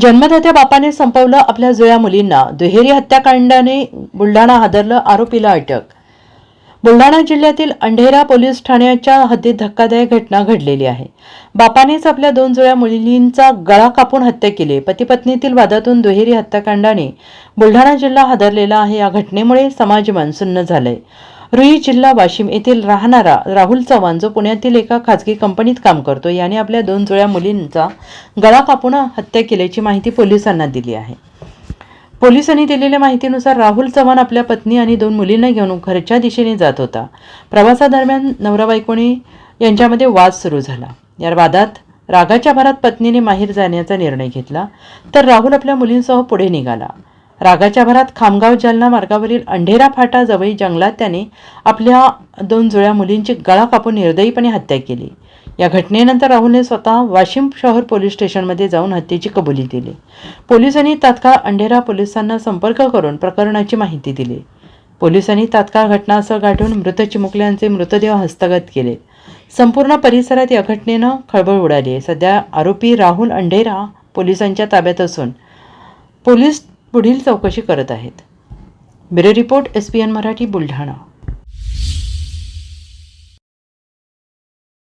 जन्मदात्या बापाने संपवलं आपल्या जुळ्या मुलींना. दुहेरी हत्याकांडाने बुलढाणा हादरलं आरोपीला अटक. बुलढाणा जिल्ह्यातील अंढेरा पोलीस ठाण्याच्या हद्दीत धक्कादायक घटना घडलेली आहे. बापानेच आपल्या दोन जुळ्या मुलींचा गळा कापून हत्या केली. पती पत्नीतील वादातून दुहेरी हत्याकांडाने बुलढाणा जिल्हा हादरलेला आहे. या घटनेमुळे समाज सुन्न झालंय. रुई जिल्हा वाशिम येथील राहणारा राहुल चव्हाण जो पुण्यातील एका खाजगी कंपनीत काम करतो याने आपल्या दोन जुळ्या मुलींचा गळा कापून हत्या केल्याची माहिती पोलिसांना दिली आहे. पोलिसांनी दिलेल्या माहितीनुसार राहुल चव्हाण आपल्या पत्नी आणि दोन मुलींना घेऊन घरच्या दिशेने जात होता. प्रवासादरम्यान नवरा बायकोने यांच्यामध्ये वाद सुरू झाला. या वादात रागाच्या भरात पत्नीने माहीर जाण्याचा निर्णय घेतला. तर राहुल आपल्या मुलींसह पुढे निघाला. रागाच्या भरात खामगाव जालना मार्गावरील अंढेरा फाटा जवळ जंगलात त्याने आपल्या दोन जुळ्या मुलींची गळा कापून निर्दयीपणे हत्या केली. या घटनेनंतर राहुलने स्वतः वाशिम शहर पोलीस स्टेशनमध्ये जाऊन हत्येची कबुली दिली. पोलिसांनी तात्काळ अंढेरा पोलिसांना संपर्क करून प्रकरणाची माहिती दिली. पोलिसांनी तात्काळ घटनास्थळ गाठून मृत चिमुकल्यांचे मृतदेह हस्तगत केले. संपूर्ण परिसरात या घटनेनं खळबळ उडाली. आहे सध्या आरोपी राहुल अंढेरा पोलिसांच्या ताब्यात असून पोलीस पुढील चौकशी करत आहेत. Bureau report S P N Marathi Buldhana.